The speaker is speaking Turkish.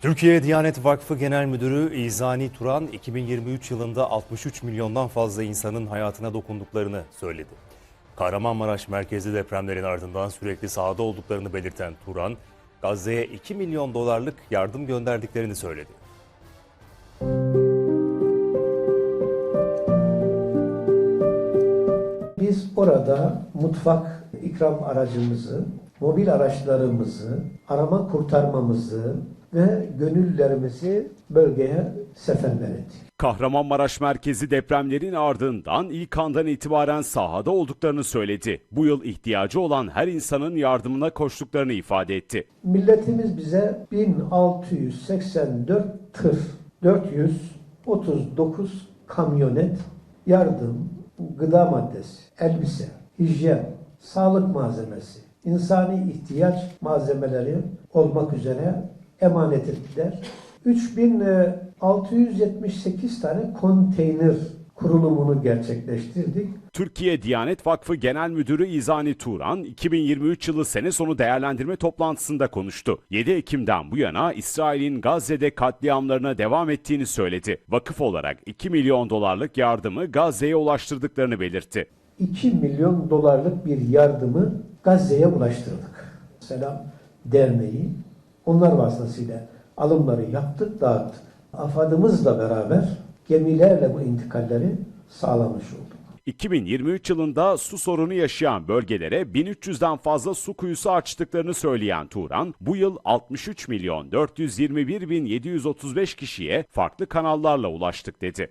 Türkiye Diyanet Vakfı Genel Müdürü İzani Turan 2023 yılında 63 milyondan fazla insanın hayatına dokunduklarını söyledi. Kahramanmaraş merkezli depremlerin ardından sürekli sahada olduklarını belirten Turan, Gazze'ye 2 milyon dolarlık yardım gönderdiklerini söyledi. Biz orada mutfak ikram aracımızı, mobil araçlarımızı, arama kurtarmamızı ve gönüllerimizi bölgeye seferber ettik. Kahramanmaraş merkezi depremlerin ardından ilk andan itibaren sahada olduklarını söyledi. Bu yıl ihtiyacı olan her insanın yardımına koştuklarını ifade etti. Milletimiz bize 1684 tır, 439 kamyonet, yardım, gıda maddesi, elbise, hijyen, sağlık malzemesi, insani ihtiyaç malzemeleri olmak üzere emanet ettiler. 3678 tane konteyner kurulumunu gerçekleştirdik. Türkiye Diyanet Vakfı Genel Müdürü İzani Turan, 2023 yılı sene sonu değerlendirme toplantısında konuştu. 7 Ekim'den bu yana İsrail'in Gazze'de katliamlarına devam ettiğini söyledi. Vakıf olarak 2 milyon dolarlık yardımı Gazze'ye ulaştırdıklarını belirtti. 2 milyon dolarlık bir yardımı Gazze'ye ulaştırdık. Selam Derneği onlar vasıtasıyla alımları yaptık, dağıttık. AFAD'ımızla beraber gemilerle bu intikalleri sağlamış olduk. 2023 yılında su sorunu yaşayan bölgelere 1300'den fazla su kuyusu açtıklarını söyleyen Turan, bu yıl 63 milyon 421 bin 735 kişiye farklı kanallarla ulaştık dedi.